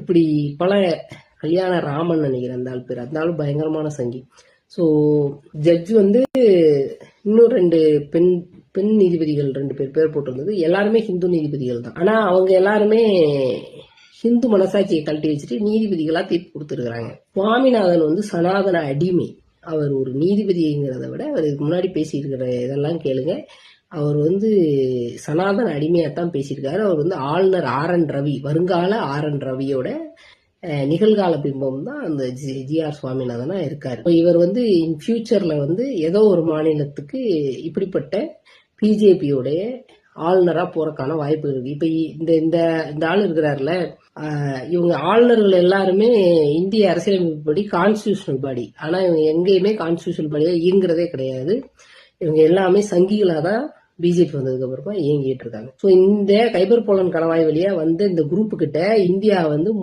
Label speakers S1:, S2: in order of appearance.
S1: இப்படி பல கல்யாண ராமன் நினைக்கிறேன் அந்த ஆள் பேர். அந்த ஆள் பயங்கரமான சங்கி. ஸோ ஜட்ஜ் வந்து இன்னும் ரெண்டு பெண் பெண் நீதிபதிகள் ரெண்டு பேர் பேர் போட்டிருந்தது. எல்லாருமே ஹிந்து நீதிபதிகள் தான். ஆனால் அவங்க எல்லாருமே ஹிந்து மனசாட்சியை கழட்டி வச்சுட்டு நீதிபதிகளாக தீர்ப்பு கொடுத்துருக்குறாங்க. சுவாமிநாதன் வந்து சனாதன அடிமை. அவர் ஒரு நீதிபதிங்கிறத விட அவர் முன்னாடி பேசியிருக்கிற இதெல்லாம் கேளுங்க. அவர் வந்து சனாதன அடிமையாகத்தான் பேசியிருக்காரு. அவர் வந்து ஆளுநர் ஆர் என் ரவி வருங்கால ஆர் என் ரவியோட நிகழ்கால பிம்பம் தான் அந்த ஜி ஜிஆர் சுவாமிநாதனா இருக்காரு. இவர் வந்து இன் ஃபியூச்சர்ல வந்து ஏதோ ஒரு மாநிலத்துக்கு இப்படிப்பட்ட பிஜேபியோடைய ஆளுநராக போறதுக்கான வாய்ப்பு இருக்கு. இப்போ இந்த இந்த இந்த ஆள் இருக்கிறாருல இவங்க ஆளுநர்கள் எல்லாருமே இந்திய அரசியலமைப்பு படி கான்ஸ்டியூஷனல் பாடி ஆனால் இவங்க எங்கேயுமே கான்ஸ்டியூஷனல் பாடியாக இயங்குறதே கிடையாது. இவங்க எல்லாமே சங்கிகளாக தான் பிஜேபி வந்ததுக்கு அப்புறமா இயங்கிட்டு இருக்காங்க. ஸோ இந்த கைபர் போலன் கணவாய் வழியா வந்து இந்த குரூப்பு கிட்ட இந்தியா வந்து